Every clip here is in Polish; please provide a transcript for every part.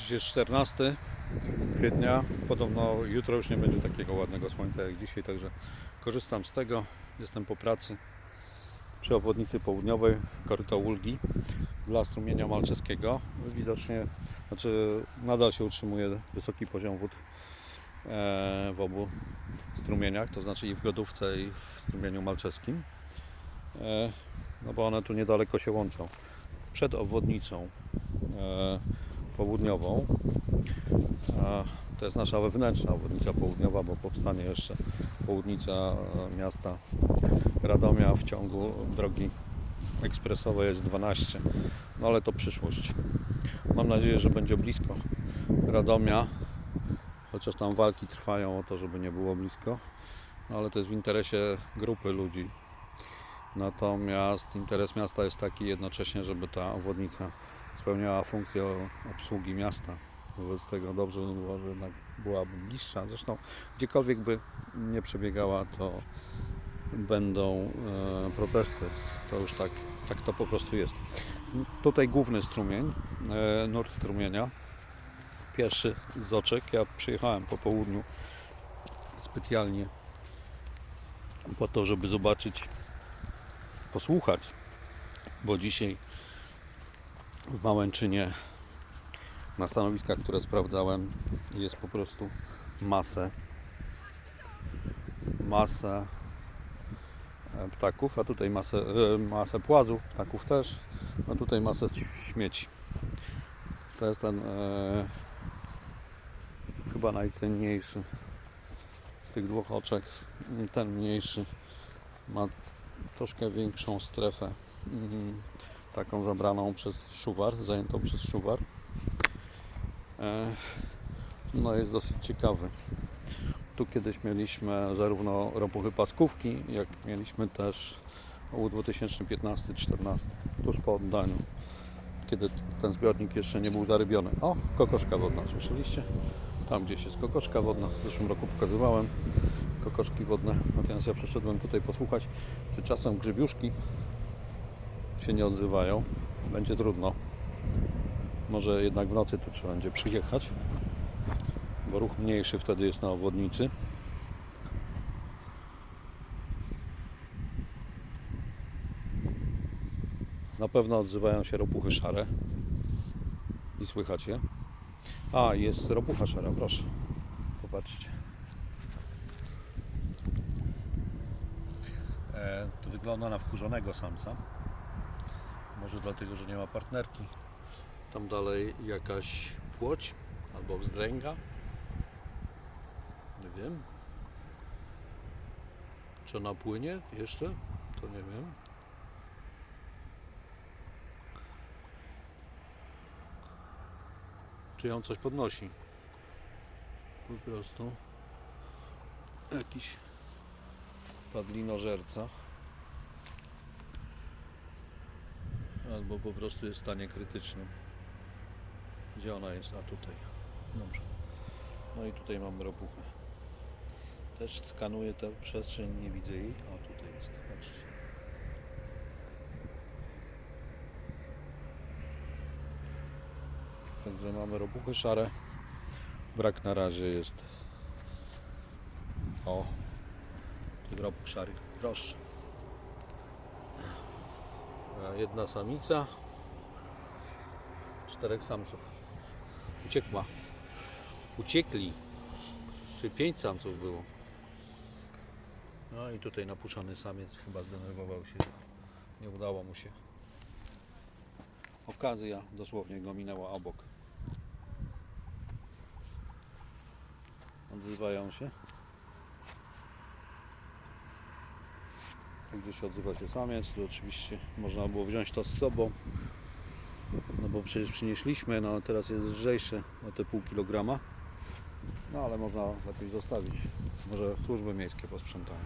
Dziś jest 14 kwietnia. Podobno jutro już nie będzie takiego ładnego słońca jak dzisiaj, także korzystam z tego. Jestem po pracy przy obwodnicy południowej koryta Ulgi dla strumienia malczeskiego. Widocznie, znaczy nadal się utrzymuje wysoki poziom wód e, w obu strumieniach, to znaczy i w Godówce i w strumieniu malczeskim. E, no bo one tu niedaleko się łączą. Przed obwodnicą e, południową. To jest nasza wewnętrzna obwodnica południowa, bo powstanie jeszcze południca e, miasta Radomia w ciągu drogi ekspresowej jest 12. No ale to przyszłość. Mam nadzieję, że będzie blisko Radomia, chociaż tam walki trwają o to, żeby nie było blisko. No ale to jest w interesie grupy ludzi. Natomiast interes miasta jest taki jednocześnie, żeby ta obwodnica spełniała funkcję obsługi miasta. Wobec tego dobrze by było, że jednak byłaby bliższa. Zresztą gdziekolwiek by nie przebiegała, to będą e, protesty. To już tak, tak to po prostu jest. Tutaj główny strumień, e, nurt strumienia. Pierwszy z oczek. Ja przyjechałem po południu specjalnie po to, żeby zobaczyć, posłuchać, bo dzisiaj w Małęczynie na stanowiskach, które sprawdzałem jest po prostu masę masę e, ptaków, a tutaj masę, e, masę płazów, ptaków też, a tutaj masę śmieci. To jest ten e, chyba najcenniejszy z tych dwóch oczek. Ten mniejszy ma troszkę większą strefę, mm, taką zabraną przez szuwar, zajętą przez szuwar. E, No jest dosyć ciekawy. Tu kiedyś mieliśmy zarówno ropuchy paskówki, jak mieliśmy też ołów 2015-14, tuż po oddaniu, kiedy ten zbiornik jeszcze nie był zarybiony. O, kokoszka wodna, słyszeliście? Tam gdzieś jest kokoszka wodna, w zeszłym roku pokazywałem kokoszki wodne, natomiast ja przyszedłem tutaj posłuchać, czy czasem grzybiuszki się nie odzywają. Będzie trudno. Może jednak w nocy tu trzeba będzie przyjechać, bo ruch mniejszy wtedy jest na obwodnicy. Na pewno odzywają się ropuchy szare i słychać je. A, jest ropucha szara, proszę. Popatrzcie. E, to wygląda na wkurzonego samca. Może dlatego, że nie ma partnerki. Tam dalej jakaś płoć albo wzdręga. Nie wiem. Czy ona płynie jeszcze? To nie wiem. Czy ją coś podnosi? Po prostu jakiś padlinożerca. Albo po prostu jest w stanie krytycznym. Gdzie ona jest? A tutaj. Dobrze. No i tutaj mamy ropuchę. Też skanuję tę przestrzeń, nie widzę jej. O, tutaj jest, patrzcie. Także mamy ropuchy szare. Brak na razie jest. O, tu ropuch szary. Proszę. A Jedna samica. Czterech samców. Uciekła. Uciekli. Czy pięć samców było. No i tutaj napuszczany samiec chyba zdenerwował się. Nie udało mu się. Okazja dosłownie go minęła obok. Odzywają się. Gdzieś odzywa się samiec, tu oczywiście można było wziąć to z sobą. No bo przecież przynieśliśmy, no teraz jest lżejszy o te pół kilograma. No ale można lepiej zostawić. Może służby miejskie posprzątają.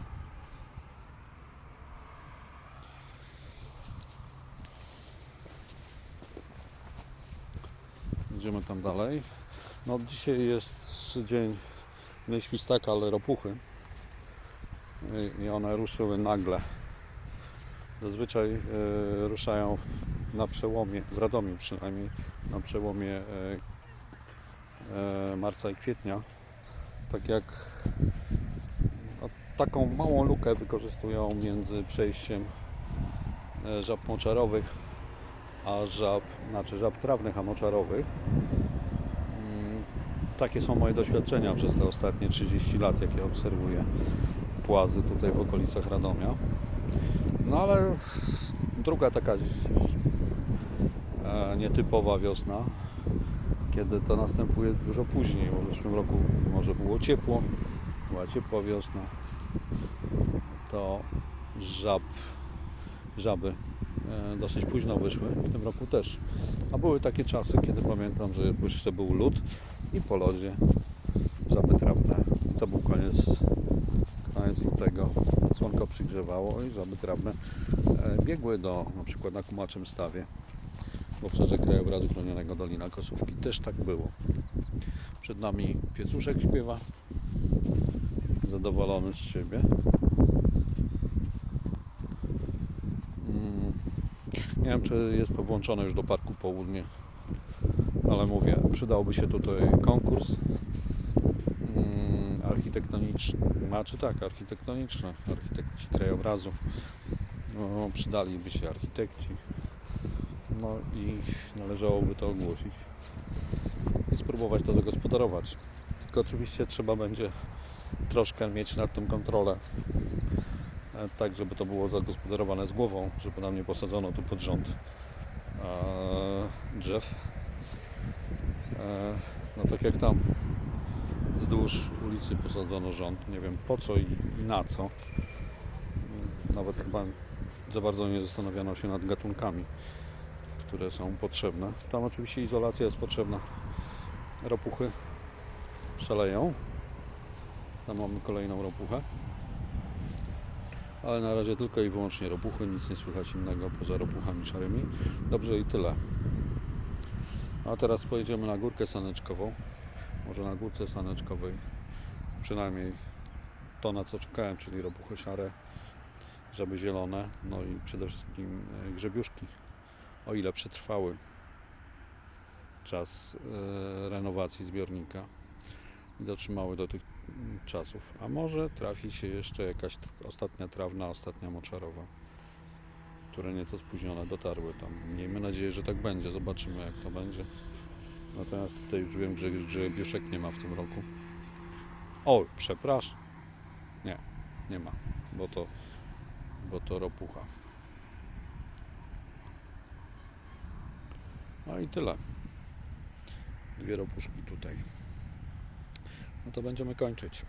Idziemy tam dalej. No dzisiaj jest dzień nie świstaka, ale ropuchy. I- one ruszyły nagle. Zazwyczaj e, ruszają na przełomie, w Radomiu przynajmniej, na przełomie e, e, marca i kwietnia. Tak jak taką małą lukę wykorzystują między przejściem żab moczarowych a żab, znaczy żab trawnych, a moczarowych. Mm, Takie są moje doświadczenia przez te ostatnie 30 lat, jakie obserwuję płazy tutaj w okolicach Radomia. No ale druga taka e, nietypowa wiosna, kiedy to następuje dużo później, bo w zeszłym roku może było ciepło, była ciepła wiosna, to żab, żaby e, dosyć późno wyszły, w tym roku też. A były takie czasy, kiedy pamiętam, że jeszcze był lód i po lodzie żaby trawne. I to był koniec, koniec tego. Słonko przygrzewało i żaby trawne e, biegły do na przykład na Kumaczym Stawie w obszarze krajobrazu chronionego Dolina Kosówki. Też tak było. Przed nami piecuszek śpiewa. Zadowolony z siebie. Mm, Nie wiem, czy jest to włączone już do Parku Południe, ale mówię, przydałby się tutaj konkurs architektoniczny, znaczy tak, architektoniczny, architekci krajobrazu. No, przydaliby się architekci. No i należałoby to ogłosić i spróbować to zagospodarować. Tylko oczywiście trzeba będzie troszkę mieć nad tym kontrolę. E, Tak, żeby to było zagospodarowane z głową, żeby nam nie posadzono tu pod rząd e, drzew. E, no tak jak tam wzdłuż ulicy posadzono rząd, nie wiem po co i, na co. Nawet chyba za bardzo nie zastanawiano się nad gatunkami, które są potrzebne. Tam oczywiście izolacja jest potrzebna. Ropuchy szaleją. Tam mamy kolejną ropuchę. Ale na razie tylko i wyłącznie ropuchy, nic nie słychać innego poza ropuchami szarymi. Dobrze i tyle. A teraz pojedziemy na górkę saneczkową. Może na górce saneczkowej przynajmniej to na co czekałem, czyli ropuchy szare, żeby zielone, no i przede wszystkim e, grzebiuszki, o ile przetrwały czas e, renowacji zbiornika i dotrzymały do tych mm, czasów. A może trafi się jeszcze jakaś ostatnia trawna, ostatnia moczarowa, które nieco spóźnione dotarły tam. Miejmy nadzieję, że tak będzie. Zobaczymy jak to będzie. Natomiast tutaj już wiem, że grzebiuszek nie ma w tym roku. O, przepraszam. Nie, nie ma, bo to, bo to ropucha. No i tyle. Dwie ropuszki tutaj. No to będziemy kończyć.